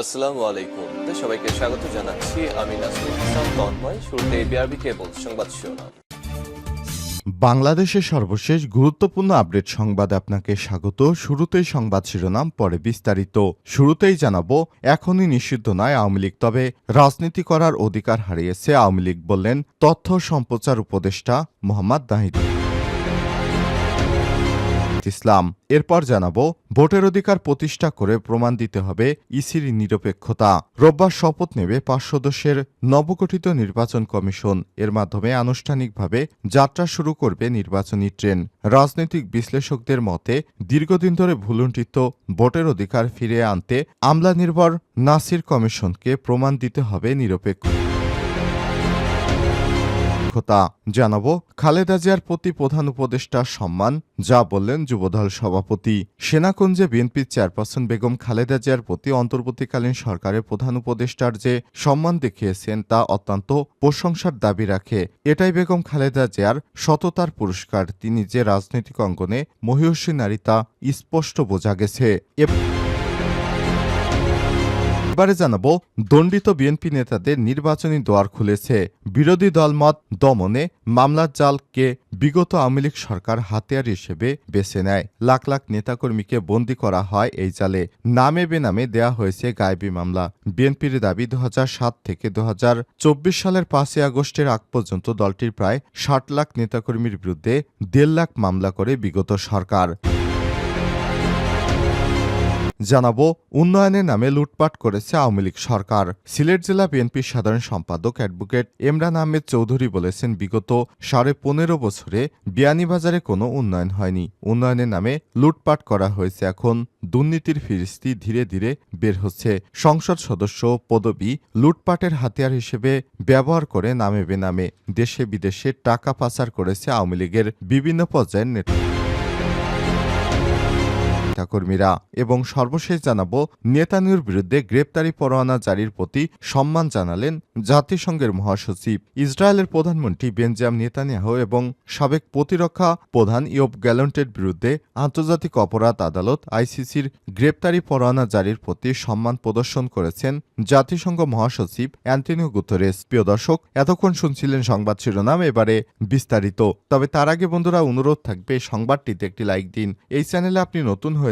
আসসালামু আলাইকুম। সবাইকে স্বাগত জানাচ্ছি। আমি তন্ময়। শুরুতে বিআরবি কেবল সংবাদ শিরোনাম। বাংলাদেশের সর্বশেষ গুরুত্বপূর্ণ আপডেট সংবাদ আপনাকে স্বাগত। শুরুতেই সংবাদ শিরোনাম, পরে বিস্তারিত। শুরুতেই জানাব, এখনই নিষিদ্ধ নয় আওয়ামী লীগ, তবে রাজনীতি করার অধিকার হারিয়েছে আওয়ামী লীগ বললেন তথ্য সম্প্রচার উপদেষ্টা মোহাম্মদ নাহিদ ইসলাম। এরপর জানাব, ভোটের অধিকার প্রতিষ্ঠা করে প্রমাণ দিতে হবে ইসির নিরপেক্ষতা। রোববার শপথ নেবে পাঁচ সদস্যের নবগঠিত নির্বাচন কমিশন। এর মাধ্যমে আনুষ্ঠানিকভাবে যাত্রা শুরু করবে নির্বাচনী ট্রেন। রাজনৈতিক বিশ্লেষকদের মতে, দীর্ঘদিন ধরে ভুলুণ্ঠিত ভোটের অধিকার ফিরে আনতে আমলা নির্ভর নাসির কমিশনকে প্রমাণ দিতে হবে নিরপেক্ষ নিরপেক্ষতা জানাব খালেদা জিয়ার প্রতি প্রধান উপদেষ্টার সম্মান, যা বললেন যুবদল সভাপতি। সেনাকুঞ্জে বিএনপির চেয়ারপারসন বেগম খালেদা জিয়ার প্রতি অন্তর্বর্তীকালীন সরকারের প্রধান উপদেষ্টার যে সম্মান দেখিয়েছেন, তা অত্যন্ত প্রশংসার দাবি রাখে। এটাই বেগম খালেদা জিয়ার সততার পুরস্কার। তিনি যে রাজনৈতিক অঙ্গনে মহিষী নারী, তা স্পষ্ট বোঝা গেছে। এবারে জানাব, দণ্ডিত বিএনপি নেতাদের নির্বাচনী দোয়ার খুলেছে। বিরোধী দলমত দমনে মামলার জালকে বিগত আওয়ামী লীগ সরকার হাতিয়ার হিসেবে বেছে নেয়। লাখ লাখ নেতাকর্মীকে বন্দী করা হয় এই জালে। নামে বেনামে দেয়া হয়েছে গায়েবী মামলা। বিএনপির দাবি দু হাজার সাত থেকে দু হাজার চব্বিশ সালের পাঁচই আগস্টের আগ পর্যন্ত দলটির প্রায় ষাট লাখ নেতাকর্মীর বিরুদ্ধে দেড় লাখ মামলা করে বিগত সরকার। জানাব, উন্নয়নের নামে লুটপাট করেছে আওয়ামী লীগ সরকার। সিলেট জেলা বিএনপির সাধারণ সম্পাদক অ্যাডভোকেট এমরান আহমেদ চৌধুরী বলেছেন, বিগত সাড়ে পনেরো বছরে বিয়ানীবাজারে কোনো উন্নয়ন হয়নি। উন্নয়নের নামে লুটপাট করা হয়েছে, এখন দুর্নীতির ফিরিস্তি ধীরে ধীরে বের হচ্ছে। সংসদ সদস্য পদবি লুটপাটের হাতিয়ার হিসেবে ব্যবহার করে নামে বেনামে দেশে বিদেশে টাকা পাচার করেছে আওয়ামী লীগের বিভিন্ন পর্যায়ের নেতা। নেতাকর্মীরা এবং সর্বশেষ জানাব, নেতানির বিরুদ্ধে গ্রেপ্তারি পরোয়ানা জারির প্রতি সম্মান জানালেন জাতিসংঘের মহাসচিব। ইসরায়েলের প্রধানমন্ত্রী বেঞ্জাম নেতানিয়াহু এবং সাবেক প্রতিরক্ষা প্রধান ইয়ব গ্যালন্টের বিরুদ্ধে আন্তর্জাতিক অপরাধ আদালত আইসিসির গ্রেপ্তারি পরোয়ানা জারির প্রতি সম্মান প্রদর্শন করেছেন জাতিসংঘ মহাসচিব অ্যান্টনিও গুতরেস। প্রিয় দর্শক, এতক্ষণ শুনছিলেন সংবাদ শিরোনাম, এবারে বিস্তারিত। তবে তার আগে বন্ধুরা, অনুরোধ থাকবে, সংবাদটিতে একটি লাইক দিন। এই চ্যানেলে আপনি নতুন হয়ে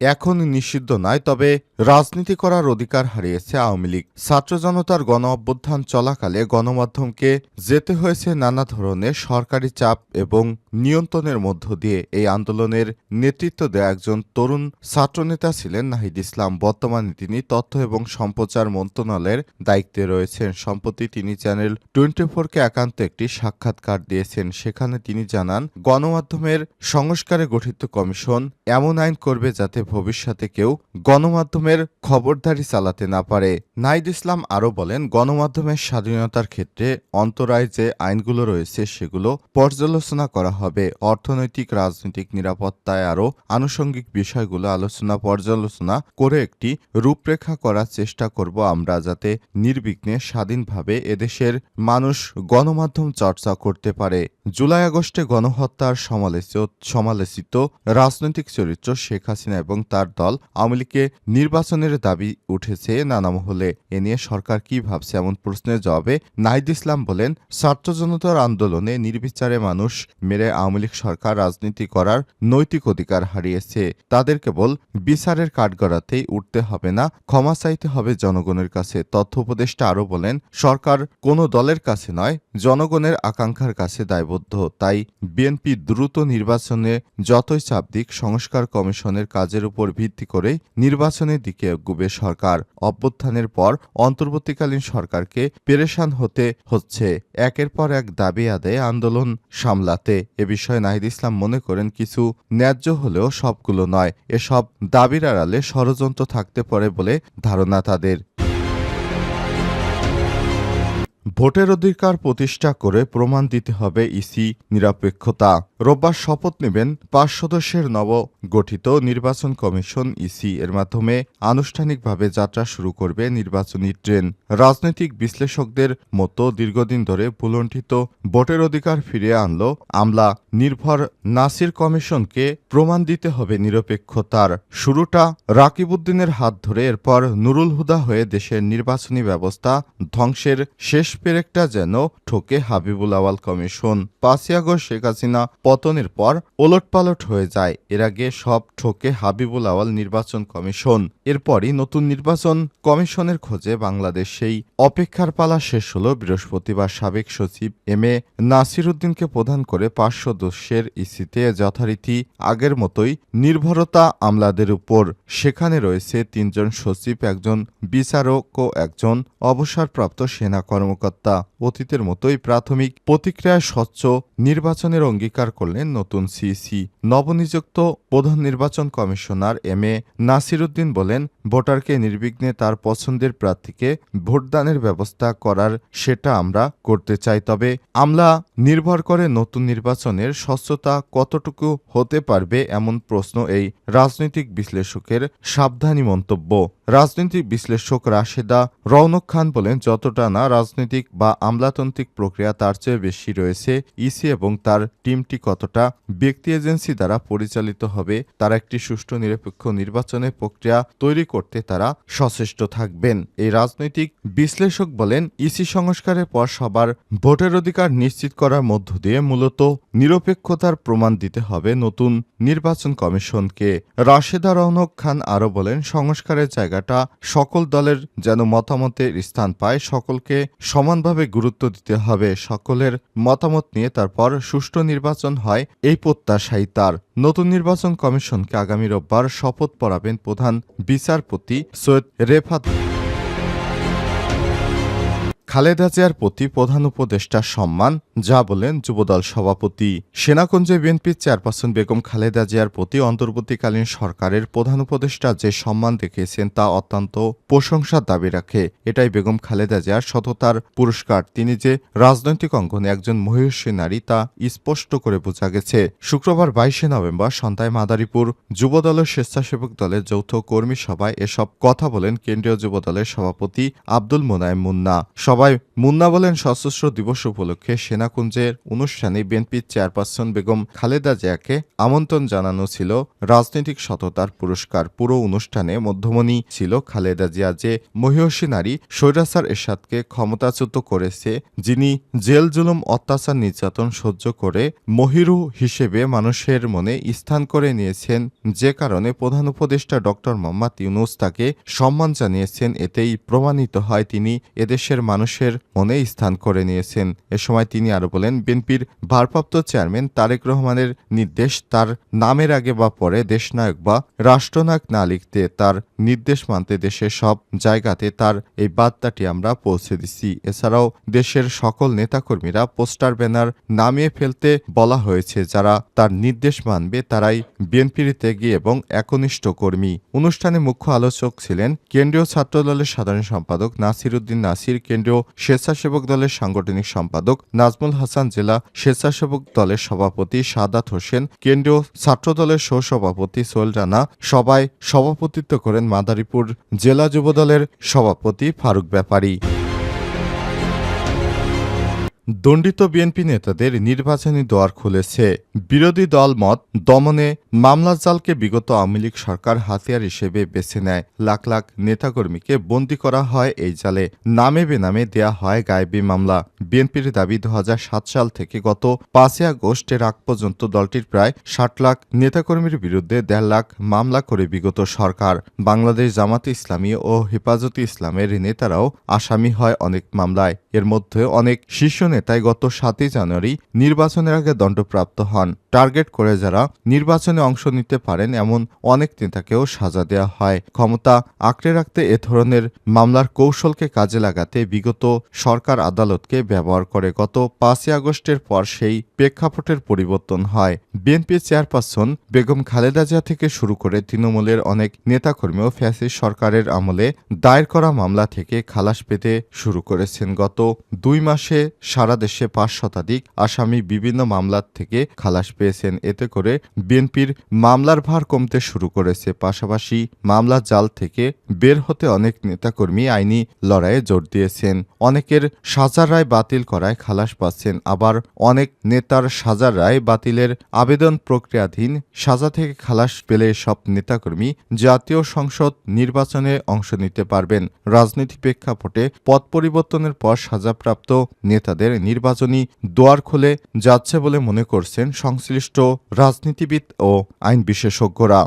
এখন নিষিদ্ধ নয় তবে রাজনীতি করার অধিকার হারিয়েছে আওয়ামী লীগ। ছাত্র জনতার গণ অভ্যুত্থান চলাকালে গণমাধ্যমকে যেতে হয়েছে নানা ধরনের সরকারি চাপ এবং নিয়ন্ত্রণের মধ্য দিয়ে। এই আন্দোলনের নেতৃত্ব দেয়া একজন তরুণ ছাত্রনেতা ছিলেন নাহিদ ইসলাম। বর্তমানে তিনি তথ্য এবং সম্প্রচার মন্ত্রণালয়ের দায়িত্বে রয়েছেন। সম্প্রতি তিনি চ্যানেল টোয়েন্টি ফোরকে একান্ত একটি সাক্ষাৎকার দিয়েছেন। সেখানে তিনি জানান, গণমাধ্যমের সংস্কারে গঠিত কমিশন এমন আইন করবে যাতে ভবিষ্যতে কেউ গণমাধ্যমের খবরদারি চালাতে না পারে। নাইদ ইসলাম আরও বলেন, গণমাধ্যমের স্বাধীনতার ক্ষেত্রে অন্তরায় যে আইনগুলো রয়েছে সেগুলো পর্যালোচনা করা হবে। অর্থনৈতিক, রাজনৈতিক নিরাপত্তায় আরও আনুষঙ্গিক বিষয়গুলো আলোচনা, পর্যালোচনা করে একটি রূপরেখা করার চেষ্টা করব আমরা যাতে নির্বিঘ্নে স্বাধীনভাবে এদেশের মানুষ গণমাধ্যম চর্চা করতে পারে। জুলাই আগস্টে গণহত্যার সমালোচিত সমালোচিত রাজনৈতিক চরিত্র শেখ হাসিনা এবং তার দল আওয়ামী লীগকে নির্বাচনের দাবি উঠেছে নানা মহলে। এ নিয়ে সরকার কি ভাবছে এমন প্রশ্নের জবাবে নাহিদ ইসলাম বলেন, ছাত্র জনতার আন্দোলনে নির্বিচারে মানুষ মেরে আওয়ামী লীগ সরকার রাজনীতি করার নৈতিক অধিকার হারিয়েছে। তাদের কেবল বিচারের কাঠগড়াতেই উঠতে হবে না, ক্ষমা চাইতে হবে জনগণের কাছে। তথ্য উপদেষ্টা আরও বলেন, সরকার কোনো দলের কাছে নয়, জনগণের আকাঙ্ক্ষার কাছে দায়বদ্ধ। তাই বিএনপি দ্রুত নির্বাচনে যতই চাপ দিক, সংস্কার কমিশনের কাজের উপর ভিত্তি করে নির্বাচনের দিকে এগোবে সরকার। অভ্যুত্থানের পর অন্তর্বর্তীকালীন সরকারকে পেরেশান হতে হচ্ছে। একের পর এক দাবি আদায়ে আন্দোলন সামলাতে। এ বিষয়ে নাহিদ ইসলাম মনে করেন কিছু ন্যায্য হলেও সবগুলো নয়। এসব দাবির আড়ালে ষড়যন্ত্র থাকতে পারে বলে ধারণা তাদের। ভোটের অধিকার প্রতিষ্ঠা করে প্রমাণ দিতে হবে ইসি নিরপেক্ষতা। রোববার শপথ নেবেন পাঁচ সদস্যের নব গঠিত নির্বাচন কমিশন ইসি। এর মাধ্যমে আনুষ্ঠানিকভাবে যাত্রা শুরু করবে নির্বাচনী ট্রেন। রাজনৈতিক বিশ্লেষকদের মতো দীর্ঘদিন ধরে ভুলণ্ঠিত ভোটের অধিকার ফিরিয়ে আনল আমলা। নির্ভর নাসির কমিশনকে প্রমাণ দিতে হবে নিরপেক্ষতার। শুরুটা রাকিবউদ্দিনের হাত ধরে, এরপর নুরুল হুদা হয়ে দেশের নির্বাচনী ব্যবস্থা ধ্বংসের শেষ পেরেকটা যেন ঠোকে হাবিবুল আওয়াল কমিশন। পাঁচই আগস্ট শেখ হাসিনা পতনের পর ওলটপালট হয়ে যায়। এর আগে সব ঠোকে হাবিবুল আওয়াল নির্বাচন কমিশন। এরপরই নতুন নির্বাচন কমিশনের খোঁজে বাংলাদেশ সেই অপেক্ষার পালা শেষ হল বৃহস্পতিবার সাবেক সচিব এম এ নাসির উদ্দিনকে প্রধান করে পাঁচ সদস্যের ইসিতে যথারীতি আগের মতোই নির্ভরতা আমলাদের উপর। সেখানে রয়েছে তিনজন সচিব, একজন বিচারক ও একজন অবসরপ্রাপ্ত সেনা কর্মকর্তা। অতীতের মতোই প্রাথমিক প্রতিক্রিয়ায় স্বচ্ছ নির্বাচনের অঙ্গীকার করলেন নতুন সিসি। নবনিযুক্ত প্রধান নির্বাচন কমিশনার এম এ নাসিরুদ্দিন বলেন, ভোটারকে নির্বিঘ্নে তার পছন্দের প্রার্থীকে ভোটদানের ব্যবস্থা করার সেটা আমরা করতে চাই। তবে আমলা নির্ভর করে নতুন নির্বাচনের স্বচ্ছতা কতটুকু হতে পারবে এমন প্রশ্ন এই রাজনৈতিক বিশ্লেষকের সাবধানী মন্তব্য। রাজনৈতিক বিশ্লেষক রাশেদা রৌনক খান বলেন, যতটা না রাজনৈতিক বা আমলাতান্ত্রিক প্রক্রিয়া, তার চেয়ে বেশি রয়েছে ইসি এবং তার টিমটি কতটা ব্যক্তি এজেন্সি দ্বারা পরিচালিত হবে, তারা একটি সুষ্ঠু নিরপেক্ষ নির্বাচনের প্রক্রিয়া তৈরি করতে তারা সচেষ্ট থাকবেন। এই রাজনৈতিক বিশ্লেষক বলেন, ইসি সংস্কারের পর সবার ভোটের অধিকার নিশ্চিত করার মধ্য দিয়ে মূলত নিরপেক্ষতার প্রমাণ দিতে হবে নতুন নির্বাচন কমিশনকে। রাশেদা রৌনক খান আরও বলেন, সংস্কারের জায়গাটা সকল দলের যেন মতামতের স্থান পায়, সকলকে সমানভাবে গুরুত্ব দিতে হবে। সকলের মতামত নিয়ে তারপর সুষ্ঠু নির্বাচন হয়, এই প্রত্যাশাই তার। নতুন নির্বাচন কমিশনকে আগামী রোববার শপথ পড়াবেন প্রধান বিচারপতি সৈয়দ রেফাত খালেদা জিয়ার প্রতি প্রধান উপদেষ্টার সম্মান, যা বলেন যুবদল সভাপতি। সেনাকুঞ্জে বিএনপির চেয়ারপারসন বেগম খালেদা জিয়ার প্রতি অন্তর্বর্তীকালীন সরকারের প্রধান উপদেষ্টা যে সম্মান দেখিয়েছেন তা অত্যন্ত প্রশংসার দাবি রাখে। এটাই বেগম খালেদা জিয়ার সততার পুরস্কার। তিনি যে রাজনৈতিক অঙ্গনে একজন মহিষী নারী তা স্পষ্ট করে বোঝা গেছে। শুক্রবার বাইশে নভেম্বর সন্ধ্যায় মাদারীপুর যুবদলের স্বেচ্ছাসেবক দলের যৌথ কর্মী সভায় এসব কথা বলেন কেন্দ্রীয় যুবদলের সভাপতি আব্দুল মোনায়েম মুন্না। সবাই মুন্না বলেন, সশস্ত্র দিবস উপলক্ষে সেনাকুঞ্জের অনুষ্ঠানে বিএনপির চেয়ারপারসন বেগম খালেদা জিয়াকে আমন্ত্রণ জানানো ছিল। রাজনৈতিক সততার পুরস্কার পুরো অনুষ্ঠানে মধ্যমণি ছিল খালেদা জিয়া যে মহিষী নারী স্বৈরাচার এরশাদকে ক্ষমতাচ্যুত করেছে, যিনি জেল জুলুম, অত্যাচার, নির্যাতন সহ্য করে মহিরু হিসেবে মানুষের মনে স্থান করে নিয়েছেন। যে কারণে প্রধান উপদেষ্টা ডক্টর মোহাম্মদ ইউনুস তাকে সম্মান জানিয়েছেন, এতেই প্রমাণিত হয় তিনি এদেশের মানুষের মনে স্থান করে নিয়েছেন। এ সময় তিনি আরও বলেন, বিএনপির ভারপ্রাপ্ত চেয়ারম্যান তারেক রহমানের নির্দেশ তার নামের আগে বা পরে দেশনায়ক বা রাষ্ট্রনায়ক না লিখতে, তার নির্দেশ মানতে দেশের সব জায়গাতে তার এই বার্তাটি আমরা পৌঁছে দিচ্ছি এছাড়াও দেশের সকল নেতাকর্মীরা পোস্টার, ব্যানার নামিয়ে ফেলতে বলা হয়েছে, যারা তার নির্দেশ মানবে তারাই বিএনপির ত্যাগী এবং একনিষ্ঠ কর্মী। অনুষ্ঠানে মুখ্য আলোচক ছিলেন কেন্দ্রীয় ছাত্রদলের সাধারণ সম্পাদক নাসির উদ্দিন নাসির, কেন্দ্রীয় স্বেচ্ছাসেবক দলের সাংগঠনিক সম্পাদক নাজমুল হাসান জেলা স্বেচ্ছাসেবক দলের সভাপতি সাদাত হোসেন, কেন্দ্রীয় ছাত্র দলের সহসভাপতি সোহেল রানা সবাই সভাপতিত্ব করেন মাদারীপুর জেলা যুবদলের সভাপতি ফারুক ব্যাপারী। দণ্ডিত বিএনপি নেতাদের নির্বাচনী দোয়ার খুলেছে। বিরোধী দল মত দমনে মামলা জালকে বিগত আওয়ামী লীগ সরকার হাতিয়ার হিসেবে বেছে নেয়। লাখ লাখ নেতাকর্মীকে বন্দী করা হয় এই জালে। নামে বেনামে দেয়া হয় গায়েবী মামলা। বিএনপির দাবি দু হাজার সাত সাল থেকে গত পাঁচই আগস্টের আগ পর্যন্ত দলটির প্রায় ষাট লাখ নেতাকর্মীর বিরুদ্ধে দেড় লাখ মামলা করে বিগত সরকার। বাংলাদেশ জামাতে ইসলামী ও হেফাজতে ইসলামের নেতারাও আসামি হয় অনেক মামলায়। এর মধ্যে অনেক শীর্ষ নেতাই গত সাতই জানুয়ারি নির্বাচনের আগে দণ্ডপ্রাপ্ত হন। টার্গেট করে যারা নির্বাচনে অংশ নিতে পারেন এমন অনেক নেতাকেও সাজা দেওয়া হয়। ক্ষমতা আঁকড়ে রাখতে এ ধরনের মামলার কৌশলকে কাজে লাগাতে বিগত সরকার আদালতকে ব্যবহার করে। গত পাঁচই আগস্টের পর সেই প্রেক্ষাপটের পরিবর্তন হয়। বিএনপি চেয়ারপারসন বেগম খালেদা জিয়া থেকে শুরু করে তৃণমূলের অনেক নেতাকর্মীও ফ্যাসিস্ট সরকারের আমলে দায়ের করা মামলা থেকে খালাস পেতে শুরু করেছেন। গত দুই মাসে সারা দেশে পাঁচ শতাধিক আসামি বিভিন্ন মামলার থেকে খালাস পেয়েছেন। এতে করে বিএনপির মামলার ভার কমতে শুরু করেছে। পাশাপাশি মামলা জাল থেকে বের হতে অনেক নেতাকর্মী আইনি লড়াইয়ে জোর দিয়েছেন। অনেকের সাজার রায় বাতিল করায় খালাস পাচ্ছেন। আবার অনেক নেতার সাজার রায় বাতিলের আবেদন প্রক্রিয়াধীন সাজা থেকে খালাস পেলে সব নেতাকর্মী জাতীয় সংসদ নির্বাচনে অংশ নিতে পারবেন। রাজনীতি প্রেক্ষাপটে পদ পরিবর্তনের পর সাজাপ্রাপ্ত নেতাদের নির্বাচনী দুয়ার খুলে যাচ্ছে বলে মনে করছেন সংশ্লিষ্ট রাজনীতিবিদ ও আইন বিশেষজ্ঞরা।